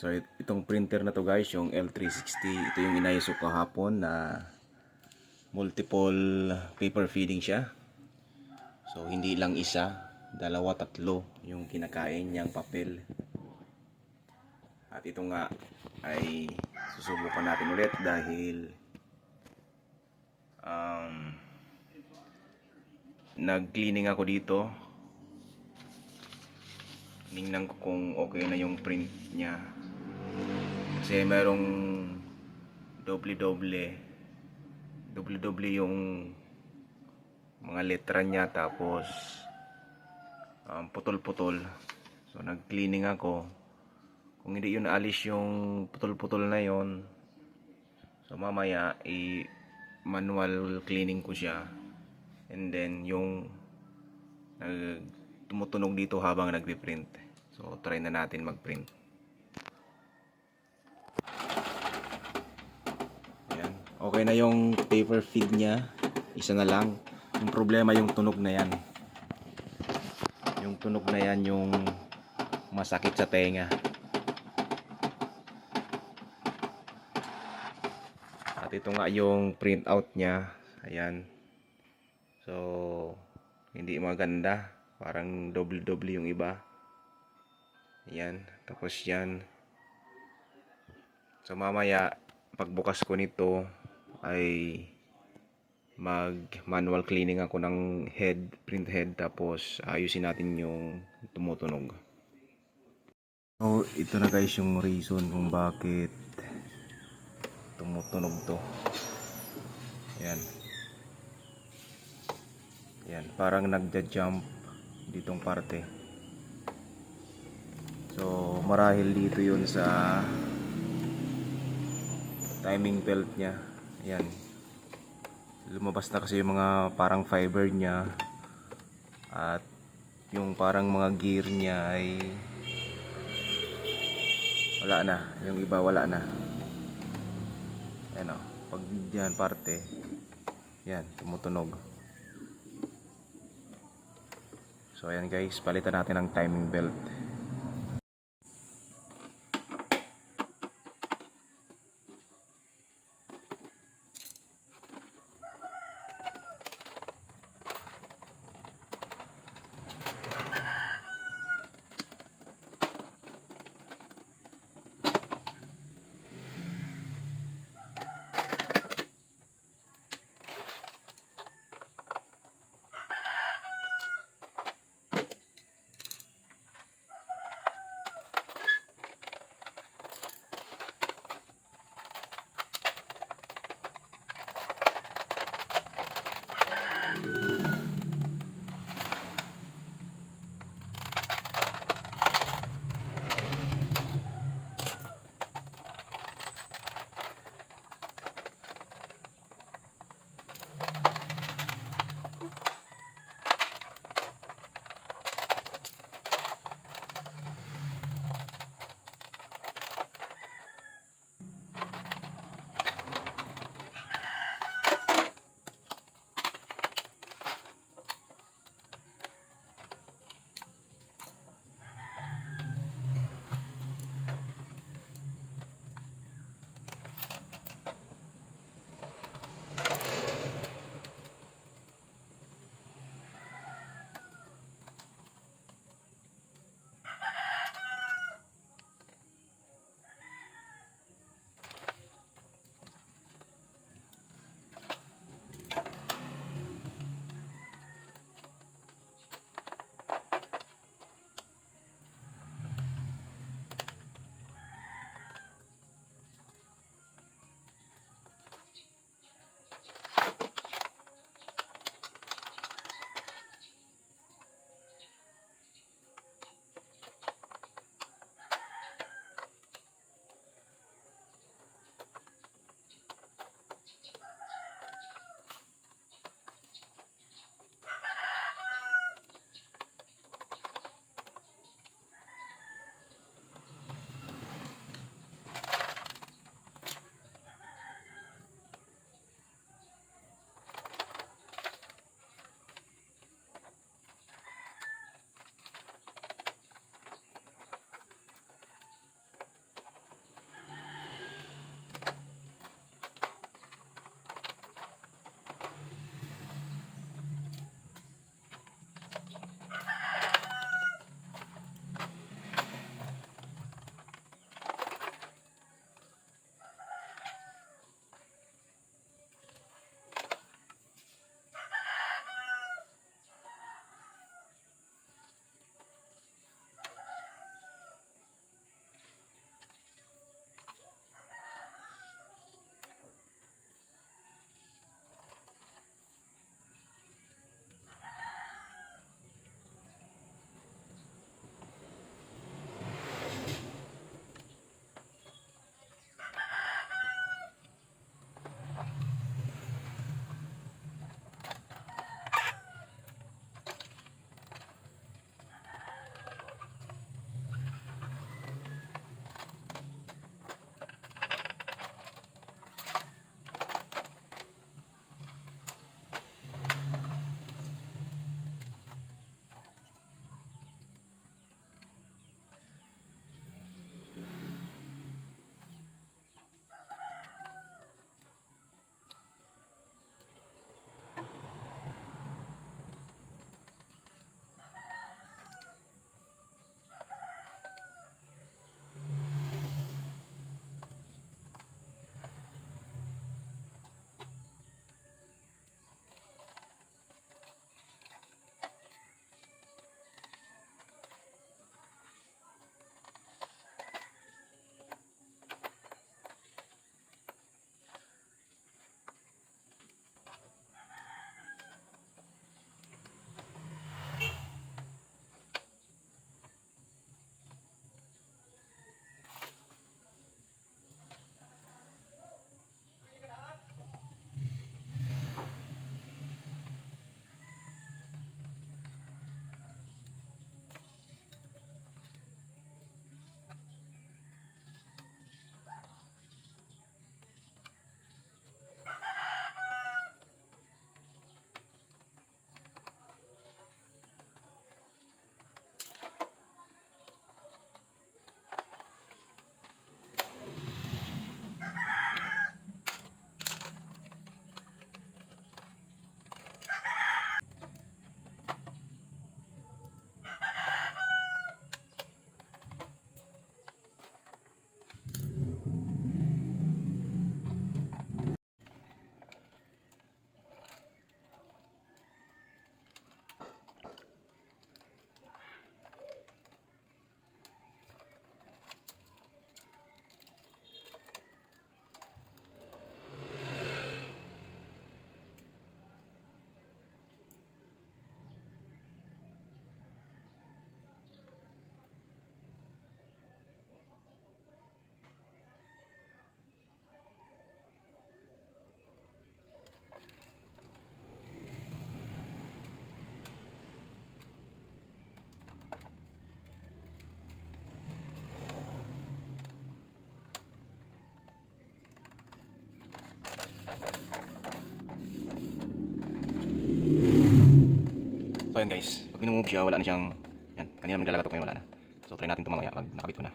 So it- itong printer na to guys, yung L360, ito yung inayos ko kahapon na multiple paper feeding siya. So hindi lang isa, dalawa, tatlo yung kinakain niyang papel. At ito nga ay susubukan natin ulit dahil um, nag-cleaning ako dito. Tingnan ko kung okay na yung print niya. Kasi merong doble-doble. Doble-doble yung mga letra niya tapos um, putol-putol. So nag-cleaning ako. Kung hindi yun alis yung putol-putol na yon so mamaya i manual cleaning ko siya. And then yung nag tumutunog dito habang nagpi-print. So try na natin mag-print. Ayan. Okay na yung paper feed niya. Isa na lang. Yung problema yung tunog na yan. Yung tunog na yan yung masakit sa tenga. At ito nga yung print out niya. Ayan. So, hindi maganda. Parang double-double yung iba. Ayan. Tapos yan. So, mamaya, pagbukas ko nito, ay mag manual cleaning ako ng head, print head. Tapos, ayusin natin yung tumutunog. So, ito na guys yung reason kung bakit tumutunog to. Ayan. Yan, parang nagja-jump ditong parte. So, marahil dito yun sa timing belt niya. Ayan. Lumabas na kasi yung mga parang fiber niya. At yung parang mga gear niya ay wala na. Yung iba wala na. Ayan o. Pag yan parte, yan, tumutunog. So ayan guys, palitan natin ng timing belt. So ayan guys, pag minumove siya, wala na siyang, yan, kanina maglalagatok ngayon, wala na. So try natin ito mamaya pag nakabit ko na.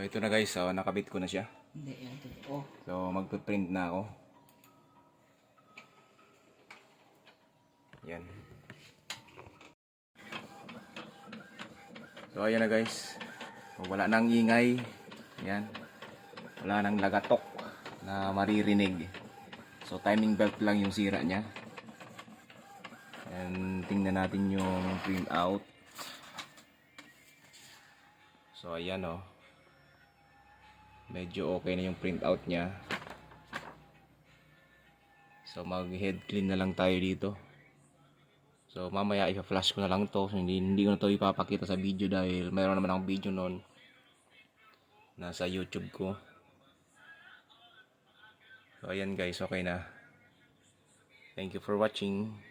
So ito na guys, so nakabit ko na siya. Hindi yan totoo. So magpe-print na ako. Yan. So ayan na guys. So, wala nang ingay. Yan. Wala nang lagatok na maririnig. So timing belt lang yung sira niya. And tingnan natin yung print out. So ayan oh. Medyo okay na yung print out niya. So mag head clean na lang tayo dito. So mamaya i-flash ko na lang to. So, hindi, hindi ko na to ipapakita sa video dahil mayroon naman akong video noon. Nasa YouTube ko. So ayan guys, okay na. Thank you for watching.